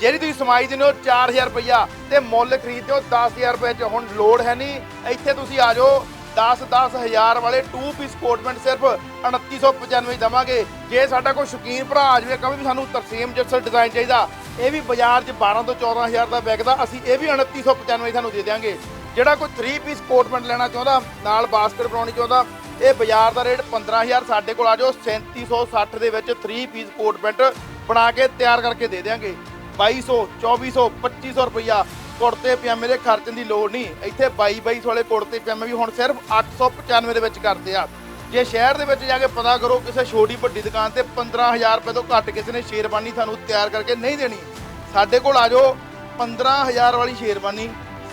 ਜਿਹੜੀ ਤੁਸੀਂ ਸਮਾਈ ਦਿੰਦੇ ਹੋ 4000 ਰੁਪਇਆ ਤੇ ਮੁੱਲ ਖਰੀਦਦੇ ਹੋ 10000 ਰੁਪਏ ਚ, ਹੁਣ ਲੋਡ ਹੈ ਨਹੀਂ। ਇੱਥੇ ਤੁਸੀਂ ਆ ਜਾਓ 10 10000 ਵਾਲੇ 2 ਪੀਸ ਕੋਟਮੈਂਟ ਸਿਰਫ 2995 ਦਵਾਂਗੇ। ਜੇ ਸਾਡਾ ਕੋਈ ਸ਼ੌਕੀਨ ਭਰਾ ਆ ਜਾਵੇ, ਕਹੇ ਵੀ ਸਾਨੂੰ ਤਰਸੀਮ ਜਿਪਸਲ ਡਿਜ਼ਾਈਨ ਚਾਹੀਦਾ। ਇਹ ਵੀ ਬਾਜ਼ਾਰ 'ਚ 12 ਤੋਂ 14000 ਦਾ ਵਿਕਦਾ, ਅਸੀਂ ਇਹ ਵੀ 2995 ਤੁਹਾਨੂੰ ਦੇ ਦਿਆਂਗੇ। ਜਿਹੜਾ ਕੋਈ 3 ਪੀਸ ਕੋਟਮੈਂਟ ਲੈਣਾ ਚਾਹੁੰਦਾ, ਨਾਲ ਬਾਸਕਟ ਬਣਾਉਣੀ ਚਾਹੁੰਦਾ, ਇਹ ਬਾਜ਼ਾਰ ਦਾ ਰੇਟ 15000 ਸਾਡੇ ਕੋਲ ਆ ਜਾਓ 3760 ਦੇ ਵਿੱਚ 3 ਪੀਸ ਕੋਟਮੈਂਟ ਬਣਾ ਕੇ ਤਿਆਰ ਕਰਕੇ ਦੇ ਦਿਆਂਗੇ। 2200 2400 2500 ਰੁਪਇਆ ਕੁੜਤੇ, ਪਜਾਮੇ ਦੇ ਖਰਚਣ ਦੀ ਲੋੜ ਨਹੀਂ। ਇੱਥੇ 22 22 ਵਾਲੇ ਕੁੜਤੇ, ਪਜਾਮੇ ਵੀ ਹੁਣ ਸਿਰਫ 895 ਦੇ ਵਿੱਚ ਕਰਦੇ ਆ। ਜੇ ਸ਼ਹਿਰ ਦੇ ਵਿੱਚ ਜਾ ਕੇ ਪਤਾ ਕਰੋ, ਕਿਸੇ ਛੋਟੀ ਵੱਡੀ ਦੁਕਾਨ ਤੇ 15000 ਰੁਪਏ ਤੋਂ ਘੱਟ ਕਿਸੇ ਨੇ ਸ਼ੇਰਵਾਨੀ ਤੁਹਾਨੂੰ ਤਿਆਰ ਕਰਕੇ ਨਹੀਂ ਦੇਣੀ। ਸਾਡੇ ਕੋਲ ਆ ਜਾਓ 15000 ਵਾਲੀ ਸ਼ੇਰਵਾਨੀ,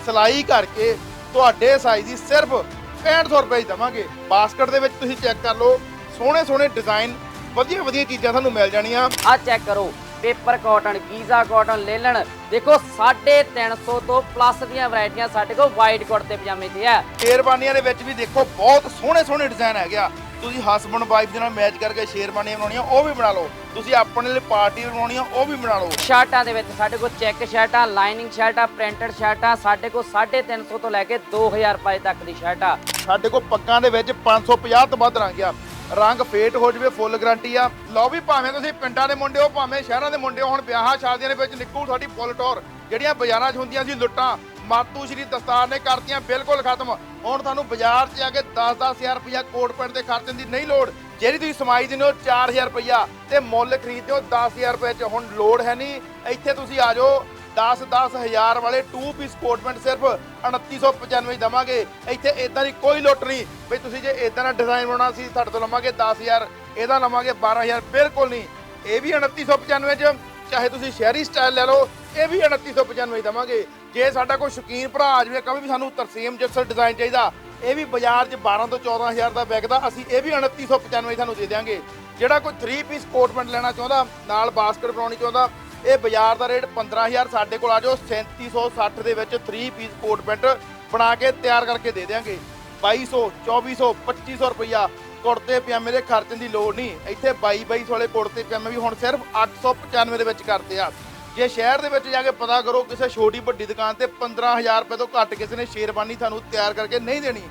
ਸਿਲਾਈ ਕਰਕੇ ਤੁਹਾਡੇ ਸਾਈਜ਼ ਦੀ ਸਿਰਫ 6500 ਰੁਪਏ ਹੀ ਦਵਾਂਗੇ। ਬਾਸਕਟ ਦੇ ਵਿੱਚ ਤੁਸੀਂ ਚੈੱਕ ਕਰ ਲਓ ਸੋਹਣੇ ਸੋਹਣੇ ਡਿਜ਼ਾਈਨ ਵਧੀਆ ਵਧੀਆ ਚੀਜ਼ਾਂ ਤੁਹਾਨੂੰ ਮਿਲ ਜਾਣੀਆਂ। ਆ ਚੈੱਕ ਕਰੋ। ਪੇਪਰ ਕਾਟਨ ਗੀਜ਼ਾ ਕਾਟਨ ਲੇਲਣ ਦੇਖੋ 350 ਤੋਂ ਪਲੱਸ ਦੀਆਂ ਵੈਰਾਈਟੀਆਂ ਸਾਡੇ ਕੋਲ ਵਾਈਟ ਕੁੜਤੇ ਪਜਾਮੇ ਤੇ ਹੈ। ਸ਼ੇਰਵਾਨੀਆਂ ਦੇ ਵਿੱਚ ਵੀ ਦੇਖੋ ਬਹੁਤ ਸੋਹਣੇ ਸੋਹਣੇ ਡਿਜ਼ਾਈਨ ਹੈਗੇ ਆ। ਤੁਸੀਂ ਹਸਬੰਡ ਵਾਈਫ ਦੇ ਨਾਲ ਮੈਚ ਕਰਕੇ ਸ਼ੇਰਵਾਨੀਆਂ ਬਣਾਉਣੀਆਂ ਉਹ ਵੀ ਬਣਾ ਲਓ। ਤੁਸੀਂ ਆਪਣੇ ਲਈ ਪਾਰਟੀ ਬਣਾਉਣੀਆਂ ਉਹ ਵੀ ਬਣਾ ਲਓ। ਸ਼ਰਟਾਂ ਦੇ ਵਿੱਚ ਸਾਡੇ ਕੋਲ ਚੈੱਕ ਸ਼ਰਟਾਂ ਲਾਈਨਿੰਗ ਸ਼ਰਟਾਂ ਪ੍ਰਿੰਟਡ ਸ਼ਰਟਾਂ ਸਾਡੇ ਕੋਲ 350 ਤੋਂ ਲੈ ਕੇ 2000 ਰੁਪਏ ਤੱਕ ਦੀ ਸ਼ਰਟਾਂ ਸਾਡੇ ਕੋਲ ਪੱਗਾਂ ਦੇ ਵਿੱਚ 550 ਤੋਂ ਵੱਧ ਰੰਗ ਆ। ਰੰਗ ਫੇਟ ਹੋ ਜਵੇ, ਫੁੱਲ ਗਰੰਟੀ ਆ। ਲਓ ਵੀ ਭਾਵੇਂ ਤੁਸੀਂ ਪਿੰਡਾਂ ਦੇ ਮੁੰਡੇ ਹੋ, ਭਾਵੇਂ ਸ਼ਹਿਰਾਂ ਦੇ ਮੁੰਡੇ ਹੋ ਹੁਣ, ਵਿਆਹਾਂ ਸ਼ਾਦੀਆਂ ਦੇ ਵਿੱਚ ਨਿਕਲੂ ਸਾਡੀ ਫੁੱਲ ਟੌਰ ਜਿਹੜੀਆਂ ਬਾਜ਼ਾਰਾਂ 'ਚ ਹੁੰਦੀਆਂ ਸੀ ਲੁੱਟਾਂ, ਮਾਤੂ ਸ਼੍ਰੀ ਦਸਤਾਰ ਨੇ ਕਰਤੀਆਂ, ਬਿਲਕੁਲ ਖਤਮ। ਹੁਣ ਤੁਹਾਨੂੰ ਬਾਜ਼ਾਰ 'ਚ ਜਾ ਕੇ 10-10000 ਰੁਪਇਆ ਕੋਟ ਪੈਂਟ ਤੇ ਖਰਚਣ ਦੀ ਨਹੀਂ ਲੋੜ। ਜਿਹੜੀ ਤੁਸੀਂ ਸਮਾਈ ਦਿੰਦੇ ਹੋ 4000 ਰੁਪਇਆ ਤੇ ਮੁੱਲ ਖਰੀਦਦੇ ਹੋ 10000 ਰੁਪਏ 'ਚ। ਹੁਣ ਲੋੜ ਹੈ ਨਹੀਂ, ਇੱਥੇ ਤੁਸੀਂ ਆ ਜਾਓ 10 ਹਜ਼ਾਰ ਵਾਲੇ 2 ਪੀਸ ਕੋਟਮੈਂਟ ਸਿਰਫ 2995 ਦਵਾਂਗੇ। ਇੱਥੇ ਇਦਾਂ ਦੀ ਕੋਈ ਲੁੱਟ ਨਹੀਂ ਵੀ ਤੁਸੀਂ ਜੇ ਇਦਾਂ ਦਾ ਡਿਜ਼ਾਈਨ ਬਣਾਉਣਾ ਸੀ, ਸਾਡੇ ਤੋਂ ਲਵਾਂਗੇ 10000 ਇਹਦਾ ਲਵਾਂਗੇ 12000 ਬਿਲਕੁਲ ਨਹੀਂ। ਇਹ ਵੀ 2995 ਚ, ਚਾਹੇ ਤੁਸੀਂ ਸ਼ਹਿਰੀ ਸਟਾਈਲ ਲੈ ਲਓ, ਇਹ ਵੀ 2995 ਦਵਾਂਗੇ। ਜੇ ਸਾਡਾ ਕੋਈ ਸ਼ੌਕੀਨ ਭਰਾ ਆ ਜਾਵੇ ਕਹੇ ਵੀ ਸਾਨੂੰ ਤਰਸੀਮ ਜਿਪਸਲ ਡਿਜ਼ਾਈਨ ਚਾਹੀਦਾ, ਇਹ ਵੀ ਬਾਜ਼ਾਰ 'ਚ 12 ਤੋਂ 14000 ਦਾ ਵਿਕਦਾ ਅਸੀਂ ਇਹ ਵੀ 2995 ਤੁਹਾਨੂੰ ਦੇ ਦਿਆਂਗੇ। ਜਿਹੜਾ ਕੋਈ 3 ਪੀਸ ਕੋਟਮੈਂਟ ਲੈਣਾ ਚਾਹੁੰਦਾ, ਨਾਲ ਬਾਸਕਟ ਬਣਾਉਣੀ ਚਾਹੁੰਦਾ ਇਹ ਬਾਜ਼ਾਰ ਦਾ ਰੇਟ 15000 ਸਾਡੇ ਕੋਲ ਆ ਜਾਓ 3760 ਦੇ ਵਿੱਚ 3 ਪੀਸ ਕੋਟ ਪੈਂਟ ਬਣਾ ਕੇ ਤਿਆਰ ਕਰਕੇ ਦੇ ਦਿਆਂਗੇ। 2200 2400 2500 ਰੁਪਇਆ ਕੁੜਤੇ, ਪਜਾਮੇ ਦੇ ਖਰਚਣ ਦੀ ਲੋੜ ਨਹੀਂ। ਇੱਥੇ 22 22 ਵਾਲੇ ਕੁੜਤੇ, ਪਜਾਮੇ ਵੀ ਹੁਣ ਸਿਰਫ 895 ਦੇ ਵਿੱਚ ਕਰਦੇ ਆ। ਜੇ ਸ਼ਹਿਰ ਦੇ ਵਿੱਚ ਜਾ ਕੇ ਪਤਾ ਕਰੋ, ਕਿਸੇ ਛੋਟੀ ਵੱਡੀ ਦੁਕਾਨ ਤੇ 15000 ਰੁਪਏ ਤੋਂ ਘੱਟ ਕਿਸੇ ਨੇ ਸ਼ੇਰਵਾਨੀ ਤੁਹਾਨੂੰ ਤਿਆਰ ਕਰਕੇ ਨਹੀਂ ਦੇਣੀ।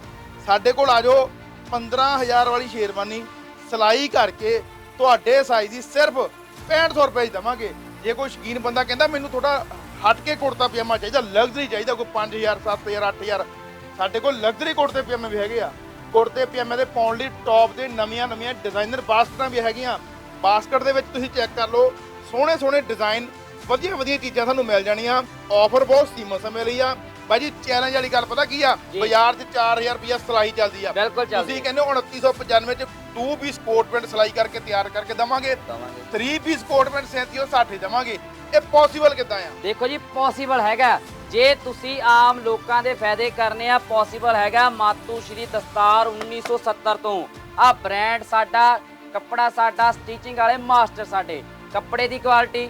ਸਾਡੇ ਕੋਲ ਆ ਜਾਓ 15000 ਵਾਲੀ ਸ਼ੇਰਵਾਨੀ। ਸਿਲਾਈ ਕਰਕੇ ਤੁਹਾਡੇ ਸਾਈਜ਼ ਦੀ ਸਿਰਫ 6500 ਰੁਪਏ ਹੀ ਦਵਾਂਗੇ। ਜੇ ਕੋਈ ਸ਼ਕੀਨ ਬੰਦਾ ਕਹਿੰਦਾ ਮੈਨੂੰ ਥੋੜਾ ਹਟ ਕੇ ਕੁੜਤਾ ਪਜਾਮਾ ਚਾਹੀਦਾ ਲਗਜ਼ਰੀ ਚਾਹੀਦਾ, ਕੋਈ 5000 7000 8000 ਸਾਡੇ ਕੋਲ ਲਗਜ਼ਰੀ ਕੁੜਤੇ ਪਜਾਮੇ ਵੀ ਹੈਗੇ ਆ। ਕੁੜਤੇ ਪਜਾਮੇ ਦੇ ਪਾਉਣ ਲਈ ਟੌਪ ਦੇ ਨਵੀਆਂ ਨਵੀਆਂ ਡਿਜ਼ਾਈਨਰ ਬਾਸਕਟਾਂ ਵੀ ਹੈਗੀਆਂ। ਬਾਸਕਟ ਦੇ ਵਿੱਚ ਤੁਸੀਂ ਚੈੱਕ ਕਰ ਲਓ, ਸੋਹਣੇ ਸੋਹਣੇ ਡਿਜ਼ਾਈਨ ਵਧੀਆ ਵਧੀਆ ਚੀਜ਼ਾਂ ਤੁਹਾਨੂੰ ਮਿਲ ਜਾਣੀਆਂ। ਆਫਰ ਬਹੁਤ ਸੀਮਤ ਸਮੇਂ ਲਈ ਆ। ਬਾਈ ਜੀ ਚੈਲੰਜ ਵਾਲੀ ਗੱਲ ਪਤਾ ਕੀ ਆ? ਜੀ। ਬਾਜ਼ਾਰ 'ਚ 4000 ਰੁਪਇਆ ਸਿਲਾਈ ਚੱਲਦੀ ਆ। ਬਿਲਕੁਲ ਚੱਲਦੀ ਤੁਸੀਂ ਕਹਿੰਦੇ ਹੋ 2995 ਚ 2 ਪੀਸ ਕੋਟ ਪੈਂਟ ਸਿਲਾਈ ਕਰਕੇ ਤਿਆਰ ਕਰਕੇ ਦਵਾਂਗੇ। ਦਵਾਂਗੇ। 3 ਪੀਸ ਕੋਟ ਪੈਂਟ 3760 ਦਵਾਂਗੇ। ਇਹ ਪੋਸੀਬਲ ਕਿੱਦਾਂ ਆ? ਦੇਖੋ ਜੀ ਪੋਸੀਬਲ ਹੈਗਾ। ਜੇ ਤੁਸੀਂ ਆਮ ਲੋਕਾਂ ਦੇ ਫਾਇਦੇ ਕਰਨੇ ਆ ਪੋਸੀਬਲ ਹੈਗਾ ਮਾਤੂ ਸ਼੍ਰੀ ਦਸਤਾਰ 1970 ਤੋਂ। ਆ ਬ੍ਰਾਂਡ ਸਾਡਾ ਕੱਪੜਾ ਸਾਡਾ ਸਟਿਚਿੰਗ ਵਾਲੇ ਮਾਸਟਰ ਸਾਡੇ। ਕੱਪੜੇ ਦੀ ਕੁਆਲਿਟੀ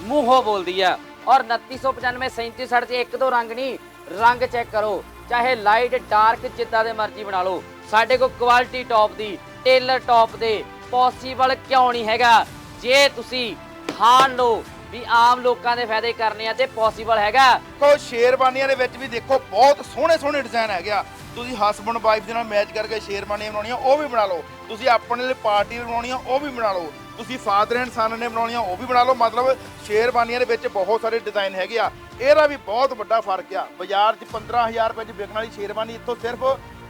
ਮੂੰਹੋਂ ਬੋਲਦੀ ਆ। ਔਰ 2995 3760 ਚ ਇੱਕ ਦੋ ਰੰਗ ਨਹੀਂ, ਰੰਗ ਚੈੱਕ ਕਰੋ। ਚਾਹੇ ਲਾਈਟ ਡਾਰਕ ਜਿੱਦਾਂ ਦੇ ਮਰਜ਼ੀ ਬਣਾ ਲਓ। ਸਾਡੇ ਕੋਲ ਕੁਆਲਿਟੀ ਟੌਪ ਦੀ ਟੇਲਰ ਟੌਪ ਦੇ ਪੋਸੀਬਲ ਕਿਉਂ ਨਹੀਂ ਹੈਗਾ? ਜੇ ਤੁਸੀਂ ਹਾਰ ਲਓ ਵੀ ਆਮ ਲੋਕਾਂ ਦੇ ਫਾਇਦੇ ਕਰਨੇ ਆ ਤੇ ਪੋਸੀਬਲ ਹੈਗਾ। ਕੋ ਸ਼ੇਰਵਾਨੀਆਂ ਦੇ ਵਿੱਚ ਵੀ ਦੇਖੋ, ਬਹੁਤ ਸੋਹਣੇ ਸੋਹਣੇ ਡਿਜ਼ਾਈਨ ਹੈਗੇ ਆ। ਤੁਸੀਂ ਹਸਬੰਡ ਵਾਈਫ ਦੇ ਨਾਲ ਮੈਚ ਕਰਕੇ ਸ਼ੇਰਵਾਨੀਆਂ ਬਣਾਉਣੀਆਂ, ਉਹ ਵੀ ਬਣਾ ਲਓ। ਤੁਸੀਂ ਆਪਣੇ ਲਈ ਪਾਰਟੀ ਬਣਾਉਣੀਆਂ, ਉਹ ਵੀ ਬਣਾ ਲਓ। ਤੁਸੀਂ ਫਾਦਰ ਐਂਡ ਸਨ ਨੇ ਬਣਾਉਣੀਆਂ, ਉਹ ਵੀ ਬਣਾ ਲਓ। ਮਤਲਬ ਸ਼ੇਰਵਾਨੀਆਂ ਦੇ ਵਿੱਚ ਬਹੁਤ ਸਾਰੇ ਡਿਜ਼ਾਈਨ ਹੈਗੇ ਆ। ਇਹਦਾ ਵੀ ਬਹੁਤ ਵੱਡਾ ਫ਼ਰਕ ਆ। ਬਾਜ਼ਾਰ 'ਚ 15000 ਰੁਪਏ 'ਚ ਵਿਕਣ ਵਾਲੀ ਸ਼ੇਰਵਾਨੀ ਇੱਥੋਂ ਸਿਰਫ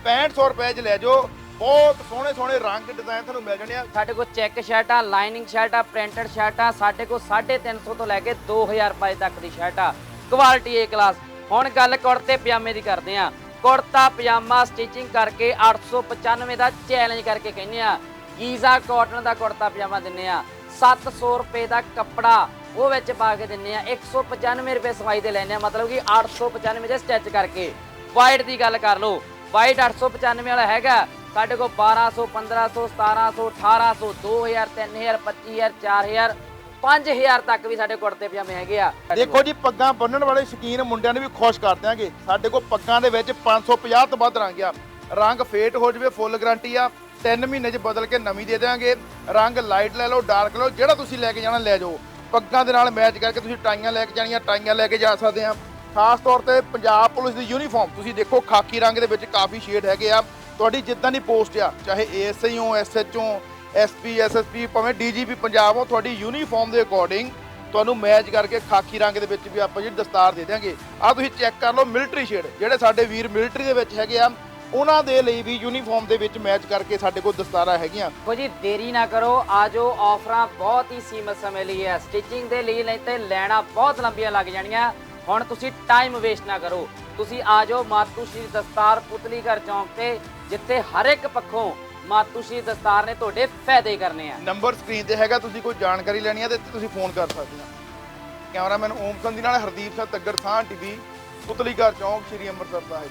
6500 ਰੁਪਏ 'ਚ ਲੈ ਜਾਓ। ਬਹੁਤ ਸੋਹਣੇ ਸੋਹਣੇ ਰੰਗ ਡਿਜ਼ਾਈਨ ਤੁਹਾਨੂੰ ਮਿਲ ਜਾਣੇ ਆ। ਸਾਡੇ ਕੋਲ ਚੈੱਕ ਸ਼ਰਟਾਂ ਲਾਈਨਿੰਗ ਸ਼ਰਟਾਂ ਪ੍ਰਿੰਟਡ ਸ਼ਰਟਾਂ ਸਾਡੇ ਕੋਲ 350 ਤੋਂ ਲੈ ਕੇ 2000 ਰੁਪਏ ਤੱਕ ਦੀ ਸ਼ਰਟਾਂ ਕੁਆਲਿਟੀ ਏ ਕਲਾਸ ਹੁਣ ਗੱਲ ਕੁੜਤੇ ਪਜਾਮੇ ਦੀ ਕਰਦੇ ਆ। ਕੁੜਤਾ, ਪਜਾਮਾ ਸਟਿਚਿੰਗ ਕਰਕੇ 895 ਦਾ ਚੈਲੰਜ ਕਰਕੇ ਕਹਿੰਦੇ ਆ। ਗੀਜ਼ਾ ਕਾਟਨ ਦਾ ਕੁੜਤਾ ਪਜਾਮਾ ਦਿੰਨੇ ਆ। 700 ਰੁਪਏ ਦਾ ਕੱਪੜਾ ਉਹ ਵਿੱਚ ਪਾ ਕੇ ਦਿੰਨੇ ਆ। 195 ਰੁਪਏ ਸਫ਼ਾਈ ਦੇ ਲੈਨੇ ਆ। ਮਤਲਬ ਕਿ 895 ਦੇ ਸਟਿਚ ਕਰਕੇ। ਵਾਈਟ ਦੀ ਗੱਲ ਕਰ ਲਓ। ਵਾਈਟ 895 ਵਾਲਾ ਹੈਗਾ। ਸਾਡੇ ਕੋਲ 1200 1500 1700 1800 2000 3000 25000 4000 5000 ਤੱਕ ਵੀ ਸਾਡੇ ਕੁੜਤੇ ਪਜਾਮੇ ਹੈਗੇ ਆ। ਦੇਖੋ ਜੀ, ਪੱਗਾਂ ਬੰਨਣ ਵਾਲੇ ਸ਼ਕੀਨ ਮੁੰਡਿਆਂ ਨੂੰ ਵੀ ਖੁਸ਼ ਕਰ ਦਿਆਂਗੇ। ਸਾਡੇ ਕੋਲ ਪੱਗਾਂ ਦੇ ਵਿੱਚ 550 ਤੋਂ ਵੱਧ ਰੰਗ ਆ। ਰੰਗ ਫੇਟ ਹੋ ਜਵੇ, ਫੁੱਲ ਗਾਰੰਟੀ ਆ। 3 ਮਹੀਨੇ 'ਚ ਬਦਲ ਕੇ ਨਵੀਂ ਦੇ ਦਿਆਂਗੇ। ਰੰਗ ਲਾਈਟ ਲੈ ਲਓ ਡਾਰਕ ਲਓ, ਜਿਹੜਾ ਤੁਸੀਂ ਲੈ ਕੇ ਜਾਣਾ ਲੈ ਜਾਓ। ਪੱਗਾਂ ਦੇ ਨਾਲ ਮੈਚ ਕਰਕੇ ਤੁਸੀਂ ਟਾਈਆਂ ਲੈ ਕੇ ਜਾਣੀਆਂ, ਟਾਈਆਂ ਲੈ ਕੇ ਜਾ ਸਕਦੇ ਆ ਖਾਸ ਤੌਰ ਤੇ ਪੰਜਾਬ ਪੁਲਿਸ ਦੀ ਯੂਨੀਫਾਰਮ ਤੁਸੀਂ ਦੇਖੋ ਖਾਕੀ ਰੰਗ ਦੇ ਵਿੱਚ ਕਾਫੀ ਸ਼ੇਡ ਹੈਗੇ ਆ। ਤੁਹਾਡੀ ਜਿੱਦਾਂ ਦੀ ਪੋਸਟ ਆ, ਚਾਹੇ ਏਐਸਆਈ ਹੋ ਐਸਐਚਓ ਐਸਪੀ ਐਸਐਸਪੀ ਭਾਵੇਂ ਡੀਜੀਪੀ ਪੰਜਾਬ ਹੋ ਤੁਹਾਡੀ ਯੂਨੀਫਾਰਮ ਦੇ ਅਕੋਰਡਿੰਗ ਤੁਹਾਨੂੰ ਮੈਚ ਕਰਕੇ ਖਾਕੀ ਰੰਗ ਦੇ ਵਿੱਚ ਵੀ ਆਪਾਂ ਜਿਹੜੀ ਦਸਤਾਰ ਦੇ ਦਿਆਂਗੇ। ਆ ਤੁਸੀਂ ਚੈੱਕ ਕਰ ਲਓ ਮਿਲਟਰੀ ਸ਼ੇਡ ਜਿਹੜੇ ਸਾਡੇ ਵੀਰ ਮਿਲਟਰੀ ਦੇ ਵਿੱਚ ਹੈਗੇ ਆ ਉਹਨਾਂ ਦੇ ਲਈ ਵੀ ਯੂਨੀਫਾਰਮ ਦੇ ਵਿੱਚ ਮੈਚ ਕਰਕੇ ਸਾਡੇ ਕੋਲ ਦਸਤਾਰਾਂ ਹੈਗੀਆਂ। ਕੋ ਜੀ ਦੇਰੀ ਨਾ ਕਰੋ ਆਜੋ ਆਫਰਾਂ ਬਹੁਤ ਹੀ ਸੀਮਤ ਸਮੇਂ ਲਈ ਹੈ। ਸਟਿਚਿੰਗ ਦੇ ਲਈ ਨਹੀਂ ਤੇ ਲੈਣਾ ਬਹੁਤ ਲੰਬੀਆਂ ਲੱਗ ਜਾਣੀਆਂ। ਹੁਣ ਤੁਸੀਂ ਟਾਈਮ ਵੇਸਟ ਨਾ ਕਰੋ। ਤੁਸੀਂ ਆਜੋ ਮਾਤੂ ਸ਼੍ਰੀ ਦਸਤਾਰ ਪੁਤਲੀ ਘਰ ਚੌਂਕ ਤੇ ਜਿੱਥੇ ਹਰ ਇੱਕ ਪੱਖੋਂ ਮਾਤੂ ਸ਼੍ਰੀ ਦਸਤਾਰ ਨੇ ਤੁਹਾਡੇ ਫਾਇਦੇ ਕਰਨੇ ਆ। ਨੰਬਰ ਸਕਰੀਨ ਤੇ ਹੈਗਾ ਤੁਸੀਂ ਕੋਈ ਜਾਣਕਾਰੀ ਲੈਣੀ ਹੈ ਤੇ ਇੱਥੇ ਤੁਸੀਂ ਫੋਨ ਕਰ ਸਕਦੇ ਆ। ਕੈਮਰਾਮੈਨ ਓਮ ਸੰਧੀ ਨਾਲ ਹਰਦੀਪ ਸਿੰਘ ਤੱਗਰ ਥਾਂ ਟੀਵੀ ਪੁਤਲੀ ਘਰ ਚੌਂਕ ਸ਼੍ਰੀ ਅੰਮ੍ਰਿਤਸਰ ਸਾਹਿਬ।